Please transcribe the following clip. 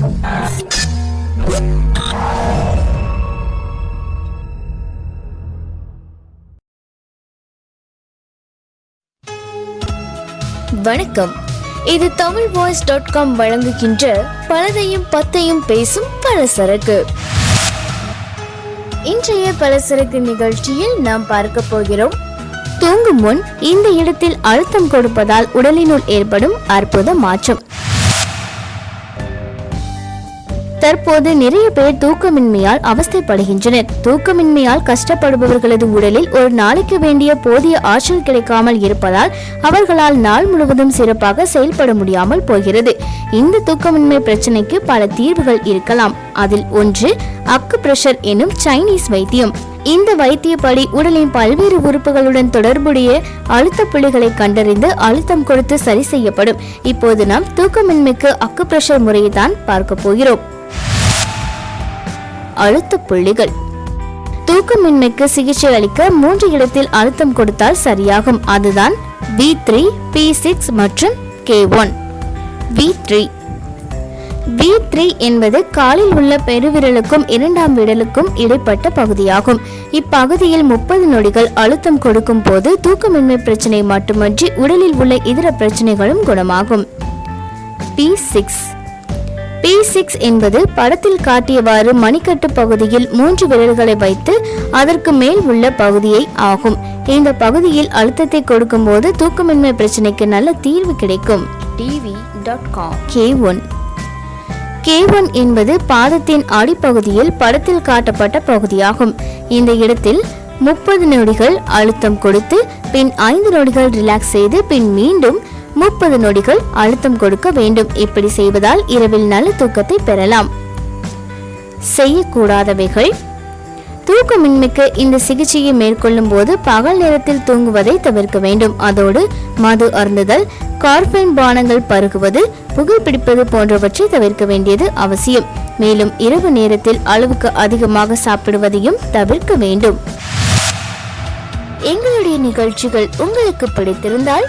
வணக்கம். இது Tamil voice dot com வழங்குகின்ற பலதையும் பத்தையும் பேசும் பலசரக்கு. இன்றைய பலசரக்கு நிகழ்ச்சியில் நாம் பார்க்க போகிறோம். தூங்கும் முன் இந்த இடத்தில் அழுத்தம் கொடுப்பதால் உடலினுள் ஏற்படும் அற்புத மாற்றம். தற்போது நிறைய பேர் தூக்கமின்மையால் அவஸ்தைப்படுகின்றனர். தூக்கமின்மையால் கஷ்டப்படுபவர்களது உடலில் ஒரு நாளைக்கு வேண்டிய போதிய ஆற்றல் கிடைக்காமல் இருப்பதால் அவர்களால் நாள் முழுவதும் சிறப்பாக செயல்பட முடியாமல் போகிறது. இந்த தூக்கமின்மை பிரச்சனைக்கு பல தீர்வுகள் இருக்கலாம். அதில் ஒன்று அக்கு பிரஷர் எனும் சைனீஸ் வைத்தியம். இந்த வைத்தியப்படி உடலின் பல்வேறு உறுப்புகளுடன் தொடர்புடைய அழுத்த புள்ளிகளை கண்டறிந்து அழுத்தம் கொடுத்து சரி செய்யப்படும். இப்போது நாம் தூக்கமின்மைக்கு அக்கு பிரஷர் முறையை தான் பார்க்க போகிறோம். அழுத்த புள்ளிகள். தூக்கமின்மைக்கு சிகிச்சை அளிக்க மூன்று இடத்தில் அழுத்தம் கொடுத்தால் சரியாகும். அதுதான் வி த்ரீ பி சிக்ஸ் மற்றும் K one V three V three என்பது காலில் உள்ள பெருவிரலுக்கும் இரண்டாம் விரலுக்கும் இடைப்பட்ட பகுதியாகும். இப்பகுதியில் முப்பது நொடிகள் அழுத்தம் கொடுக்கும் போது தூக்கமின்மை பிரச்சனை மட்டுமன்றி உடலில் உள்ள இதர பிரச்சனைகளும் குணமாகும். பி சிக்ஸ் பி சிக்ஸ் என்பது படத்தில் காட்டியவாறு மணிக்கட்டு பகுதியில் மூன்று விரல்களை வைத்து அதற்கு மேல் உள்ள பகுதியை ஆகும். இந்த பகுதியில் அழுத்தத்தை கொடுக்கும்போது தூக்கமின்மை பிரச்சனைக்கு நல்ல தீர்வு கிடைக்கும். TV dot com K one K one என்பது பாதத்தின் அடிப்பகுதியில் படத்தில் காட்டப்பட்ட பகுதியாகும். இந்த இடத்தில் முப்பது நொடிகள் அழுத்தம் கொடுத்து பின் ஐந்து நொடிகள் ரிலாக்ஸ் செய்து பின் மீண்டும் முப்பது நொடிகள் அழுத்தம் கொடுக்க வேண்டும். இப்படி செய்வதால் இரவில் நல்ல தூக்கத்தை பெறலாம். செய்யக்கூடாதவைகள். தூக்கமின்மைக்கு இந்த சிகிச்சையை மேற்கொள்ளும் போது பகல் நேரத்தில் தூங்குவதை தவிர்க்க வேண்டும். அதோடு மது அருந்துதல் கார்பைன் பானங்கள் பருகுவது புகைப்பிடிப்பது போன்றவற்றை தவிர்க்க வேண்டியது அவசியம். மேலும் இரவு நேரத்தில் அளவுக்கு அதிகமாக சாப்பிடுவதையும் தவிர்க்க வேண்டும். எங்களுடைய நிகழ்ச்சிகள் உங்களுக்கு பிடித்திருந்தால்